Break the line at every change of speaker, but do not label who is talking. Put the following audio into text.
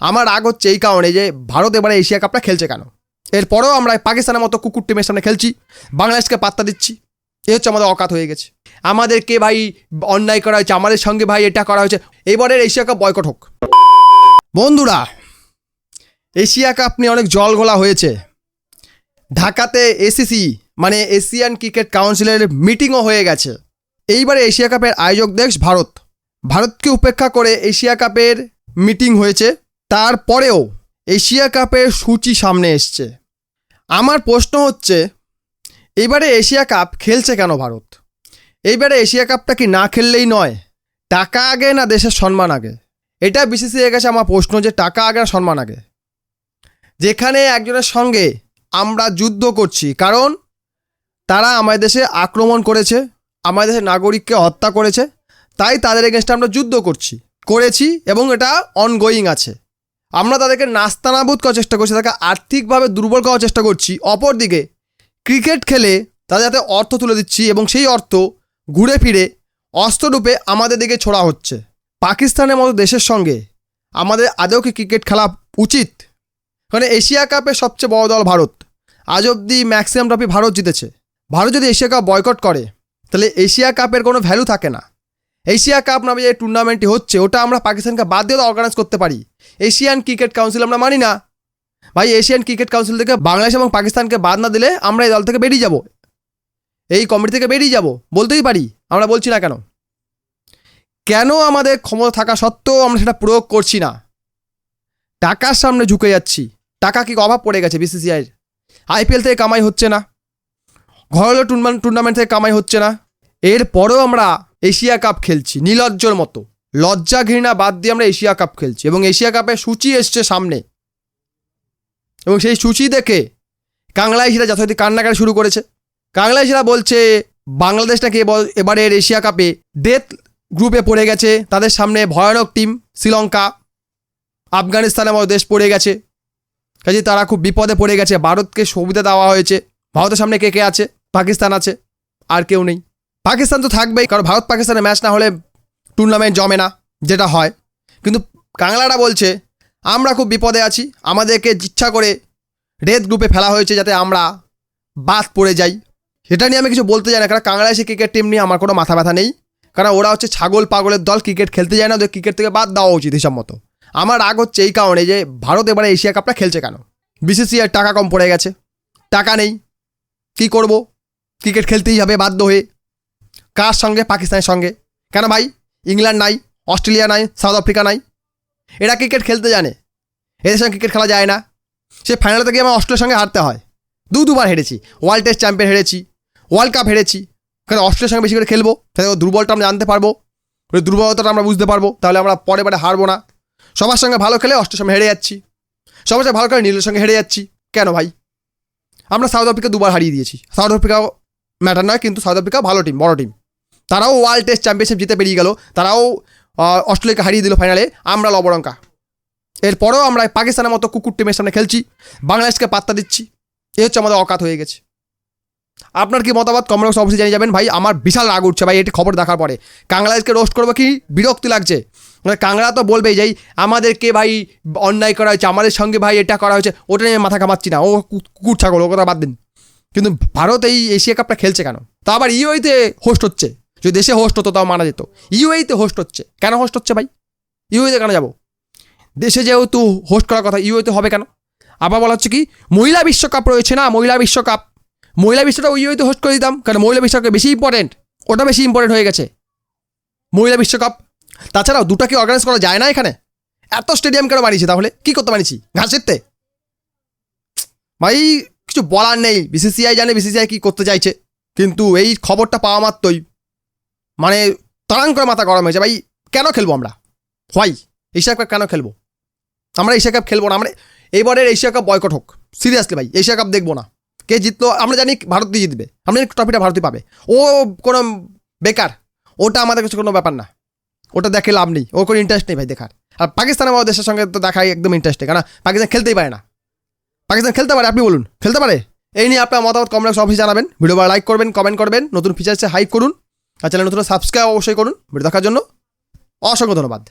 আমার রাগ হচ্ছে এই কারণে যে ভারত এবারে এশিয়া কাপটা খেলছে কেন? এরপরেও আমরা পাকিস্তানের মতো কুকুর টিমের সামনে খেলছি, বাংলাদেশকে পাত্তা দিচ্ছি, এ হচ্ছে আমাদের অকাত হয়ে গেছে। আমাদেরকে ভাই অন্যায় করা হয়েছে, আমাদের সঙ্গে ভাই এটা করা হয়েছে, এবারের এশিয়া কাপ বয়কট হোক। বন্ধুরা, এশিয়া কাপ নিয়ে অনেক জল ঘোলা হয়েছে। ঢাকাতে এসিসি মানে এশিয়ান ক্রিকেট কাউন্সিলের মিটিংও হয়ে গেছে। এইবারে এশিয়া কাপের আয়োজক দেশ ভারত। ভারতকে উপেক্ষা করে এশিয়া কাপের মিটিং হয়েছে। তারপরেও এশিয়া কাপের সূচি সামনে এসছে। আমার প্রশ্ন হচ্ছে, এবারে এশিয়া কাপ খেলছে কেন ভারত? এইবারে এশিয়া কাপটা কি না খেললেই নয়? টাকা আগে না দেশের সম্মান আগে? এটা হয়ে গেছে আমার প্রশ্ন যে টাকা আগে না সম্মান আগে? যেখানে একজনের সঙ্গে আমরা যুদ্ধ করছি, কারণ তারা আমাদের দেশে আক্রমণ করেছে, আমাদের দেশের নাগরিককে হত্যা করেছে, তাই তাদের এগেনস্টে আমরা যুদ্ধ করছি, করেছি এবং এটা অনগোয়িং আছে। আমরা তাদেরকে নাস্তানাবুদ করার চেষ্টা করছি, তাদেরকে আর্থিকভাবে দুর্বল করার চেষ্টা করছি। অপরদিকে, ক্রিকেট খেলে তাদের হাতে অর্থ তুলে দিচ্ছি এবং সেই অর্থ ঘুরে ফিরে অস্ত্ররূপে আমাদের দিকে ছোড়া হচ্ছে। পাকিস্তানের মতো দেশের সঙ্গে আমাদের আদৌ কি ক্রিকেট খেলা উচিত? কারণ এশিয়া কাপের সবচেয়ে বড় দল ভারত। আজ অবধি ম্যাক্সিমাম ট্রফি ভারত জিতেছে। ভারত যদি এশিয়া কাপ বয়কট করে, তাহলে এশিয়া কাপের কোনো ভ্যালু থাকে না। এশিয়া কাপ নামে যে টুর্নামেন্টটি হচ্ছে, ওটা আমরা পাকিস্তানকে বাদ দিয়ে অর্গানাইজ করতে পারি। এশিয়ান ক্রিকেট কাউন্সিল আমরা মানি না। ভাই, এশিয়ান ক্রিকেট কাউন্সিল থেকে বাংলাদেশ এবং পাকিস্তানকে বাদ না দিলে আমরা এই দল থেকে বেরিয়ে যাব। এই কমিটি থেকে বেরিয়ে যাব, বলতেই পারি, আমরা বলছি না কেন? কেন আমাদের ক্ষমতা থাকা সত্ত্বেও আমরা সেটা প্রয়োগ করছি না? টাকার সামনে ঝুঁকে যাচ্ছি। টাকা কি অভাব পড়ে গেছে বিসিসিআইয়ের আইপিএল থেকে কামাই হচ্ছে না। টুর্নামেন্ট টুর্নামেন্ট থেকে কামাই হচ্ছে না। এরপরেও আমরা এশিয়া কাপ খেলছি, নীলজ্জর মতো। লজ্জা ঘৃণা বাদ দিয়ে আমরা এশিয়া কাপ খেলছি এবং এশিয়া কাপের সূচি এসছে সামনে। এবং সেই সূচি দেখে কাংলাইশিরা যথারীতি কান্নাকাটি শুরু করেছে। কাংলাইশিরা বলছে বাংলাদেশ নাকি এব- এবারের এশিয়া কাপে ডেথ গ্রুপে পড়ে গেছে, তাদের সামনে ভয়ানক টিম শ্রীলঙ্কা। আফগানিস্তানের মতো দেশ পড়ে গেছে। কাজে তারা খুব বিপদে পড়ে গেছে। ভারতকে সুবিধা দেওয়া হয়েছে। ভারতের সামনে কে কে আছে? পাকিস্তান আছে। আর কেউ নেই। পাকিস্তান তো থাকবেই, কারণ ভারত পাকিস্তানের ম্যাচ না হলে টুর্নামেন্ট জমে না, যেটা হয়। কিন্তু কাংলারা বলছে, আমরা খুব বিপদে আছি, আমাদেরকে ইচ্ছা করে রেড গ্রুপে ফেলা হয়েছে যাতে আমরা বাদ পড়ে যাই। সেটা নিয়ে আমি কিছু বলতে চাই না, কারণ কাংলাদেশি ক্রিকেট টিম নিয়ে আমার কোনো মাথা ব্যথা নেই। কারণ ওরা হচ্ছে ছাগল পাগলের দল ক্রিকেট খেলতে যায় না, ওদের ক্রিকেট থেকে বাদ দেওয়া উচিত হিসাব মতো। আমার রাগ হচ্ছে এই কারণে যে ভারত এবারে এশিয়া কাপটা খেলছে কেন? বিসিসিআই টাকা কম পড়ে গেছে, টাকা নেই, কি করব? ক্রিকেট খেলতেই হবে বাধ্য হয়ে। কার সঙ্গে? পাকিস্তানের সঙ্গে। কেন ভাই? ইংল্যান্ড নাই, অস্ট্রেলিয়া নাই, সাউথ আফ্রিকা নাই। এরা ক্রিকেট খেলতে জানে। এদের সঙ্গে ক্রিকেট খেলা যায় না। সে ফাইনালে থেকে আমার অস্ট্রেলিয়ার সঙ্গে হারতে হয়। দু দুবার হেরেছি। ওয়ার্ল্ড টেস্ট চ্যাম্পিয়ন হেরেছি। ওয়ার্ল্ড কাপ হেরেছি। কারণ অস্ট্রেলিয়ার সঙ্গে বেশি করে খেলব? তাহলে দুর্বলটা আমরা জানতে পারব। ওই দুর্বলতাটা আমরা বুঝতে পারব। তাহলে আমরা পরে পরে হারবো না। সবার সঙ্গে ভালো খেলে অস্ট্রেলিয়ার সঙ্গে হেরে যাচ্ছি। সবার সঙ্গে ভালো খেলে নীলের সঙ্গে হেরে যাচ্ছি। কেন ভাই? আমরা সাউথ আফ্রিকা দুবার হারিয়ে দিয়েছি। সাউথ আফ্রিকাও ম্যাটার নয়, কিন্তু সাউথ আফ্রিকা ভালো টিম বড় টিম তারাও ওয়ার্ল্ড টেস্ট চ্যাম্পিয়নশিপ জিতে বেরিয়ে গেল, তারাও অস্ট্রেলিয়াকে হারিয়ে দিল ফাইনালে আমরা লবরঙ্কা এরপরেও আমরা পাকিস্তানের মতো কুকুর টিমের সামনে খেলছি, বাংলাদেশকে পাত্তা দিচ্ছি, এ হচ্ছে আমাদের অকাত হয়ে গেছে। আপনার কি মতামত? কমেন্ট অবশ্যই জানিয়ে যাবেন। ভাই, আমার বিশাল রাগ উঠছে, ভাই, এটি খবর দেখার পরে। কাংলাদেশকে রোস্ট করব কি? বিরক্তি লাগছে। মানে কাংলা তো বলবেই যাই আমাদেরকে ভাই অন্যায় করা হয়েছে, আমাদের সঙ্গে ভাই এটা করা হয়েছে, ওটা নিয়ে মাথা কামাচ্ছি না। ও কুকুর ছাগল ও কথা বাদ দিন। কিন্তু ভারত এই এশিয়া কাপটা খেলছে কেন? তা আবার ইউএতে হোস্ট হচ্ছে। যদি দেশে হোস্ট হতো তাও মানা যেত। ইউএতে হোস্ট হচ্ছে। কেন হোস্ট হচ্ছে ভাই? ইউএতে কেন যাব? দেশে যেহেতু হোস্ট করার কথা ইউএতে হবে কেন? আবার বলা হচ্ছে কি, মহিলা বিশ্বকাপ রয়েছে না, মহিলা বিশ্বকাপ? মহিলা বিশ্বটা ইউএতে হোস্ট করে দিতাম, কারণ মহিলা বিশ্বকাপ বেশি ইম্পর্টেন্ট ওটা বেশি ইম্পর্টেন্ট হয়ে গেছে। মহিলা বিশ্বকাপ। তাছাড়াও দুটা কি অর্গানাইজ করা যায় না এখানে? এত স্টেডিয়াম কেন বানিয়েছে তাহলে? কি করতে বানিয়েছি? ঘাসেরতে ভাই, কিছু বলার নেই। বিসিসিআই জানে বিসিসিআই কি করতে চাইছে। কিন্তু এই খবরটা পাওয়া মাত্রই। মানে তাড়াং করে মাথা গরম হয়েছে, ভাই, কেন খেলব আমরা? হোয়াই এশিয়া কাপ কেন খেলব? আমরা এশিয়া কাপ খেলব না, আমরা এইবারের এশিয়া কাপ বয়কট হোক। সিরিয়াসলি ভাই এশিয়া কাপ দেখব না। কে জিতলো? আমরা জানি ভারতই জিতবে। আমরা জানি ট্রফিটা ভারতই পাবে। ও কোনো বেকার, ওটা আমাদের কাছে কোনো ব্যাপার না। ওটা দেখে লাভ নেই। ওর কোনো ইন্টারেস্ট নেই, ভাই, দেখার। আর পাকিস্তানের মতো দেশের সঙ্গে তো দেখাই একদম ইন্টারেস্ট কারণ পাকিস্তান খেলতেই পারে না। পাকিস্তান খেলতে পারে, আপনি বলুন। খেলতে পারে? এই নিয়ে আপনার মতামত কমেন্ট অফিসে জানাবেন। ভিডিও লাইক করবেন কমেন্ট করবেন। নতুন ফিচার্সে হাইক করুন। আর চ্যানেল নতুন সাবস্ক্রাইব অবশ্যই করুন। ভিডিও দেখার জন্য অসংখ্য ধন্যবাদ।